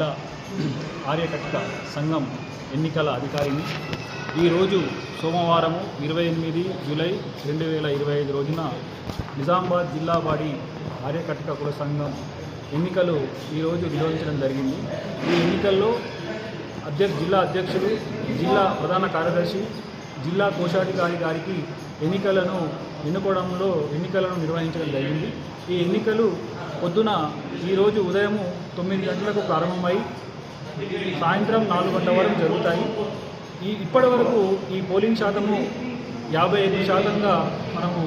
జిల్లా ఆర్యకట్క సంఘం ఎన్నికల అధికారిని. ఈరోజు సోమవారము ఇరవై ఎనిమిది జూలై రెండు వేల ఇరవై ఐదు రోజున నిజామాబాద్ జిల్లా వాడి ఆర్యకట్క కుల సంఘం ఎన్నికలు ఈరోజు నిర్వహించడం జరిగింది. ఈ ఎన్నికల్లో అధ్యక్ష జిల్లా అధ్యక్షులు జిల్లా ప్రధాన కార్యదర్శి జిల్లా కోశాధికారి గారికి ఎన్నికలను ఎన్నుకోవడంలో ఎన్నికలను నిర్వహించడం జరిగింది. ఈ ఎన్నికలు పొద్దున ఈరోజు ఉదయము తొమ్మిది గంటలకు ప్రారంభమై సాయంత్రం నాలుగు గంటల వరకు జరుగుతాయి. ఈ ఇప్పటి వరకు ఈ పోలింగ్ శాతము యాభై ఐదు శాతంగా మనము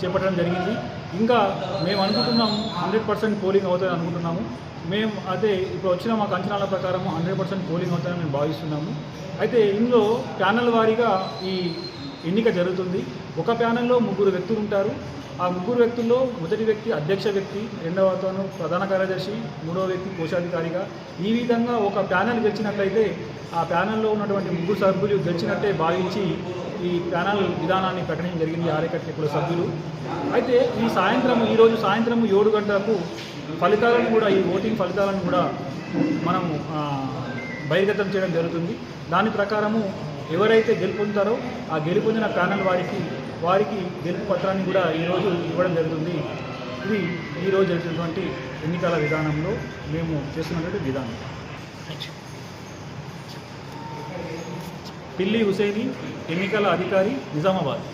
చేపట్టడం జరిగింది. ఇంకా మేము అనుకుంటున్నాం హండ్రెడ్ పర్సెంట్ పోలింగ్ అవుతుంది అనుకుంటున్నాము. మేము అదే ఇప్పుడు వచ్చిన మాకు అంచనాల ప్రకారం హండ్రెడ్ పర్సెంట్ పోలింగ్ అవుతుందని మేము భావిస్తున్నాము. అయితే ఇందులో ప్యానల్ వారీగా ఈ ఎన్నిక జరుగుతుంది. ఒక ప్యానెల్లో ముగ్గురు వ్యక్తులు ఉంటారు. ఆ ముగ్గురు వ్యక్తుల్లో మొదటి వ్యక్తి అధ్యక్ష వ్యక్తి రెండవ అతను ప్రధాన కార్యదర్శి మూడవ వ్యక్తి కోశాధికారిగా. ఈ విధంగా ఒక ప్యానెల్ గెలిచినట్లయితే ఆ ప్యానెల్లో ఉన్నటువంటి ముగ్గురు సభ్యులు గెలిచినట్టే భావించి ఈ ప్యానెల్ విధానాన్ని ప్రకటించడం జరిగింది ఆరేకట్ల కుల సభ్యులు. అయితే ఈ సాయంత్రం ఈరోజు సాయంత్రం ఏడు గంటలకు ఫలితాలను కూడా ఈ ఓటింగ్ ఫలితాలను కూడా మనము బహిర్గతం చేయడం జరుగుతుంది. దాని ప్రకారము ఎవరైతే గెలుపొందుతారో ఆ గెలుపొందిన ప్యానల్ వారికి వారికి గెలుపు పత్రాన్ని కూడా ఈరోజు ఇవ్వడం జరుగుతుంది. ఇది ఈరోజు జరిగినటువంటి ఎన్నికల విధానంలో మేము చేస్తున్నటువంటి విధానం. పిల్లి హుసేని ఎన్నికల అధికారి నిజామాబాద్.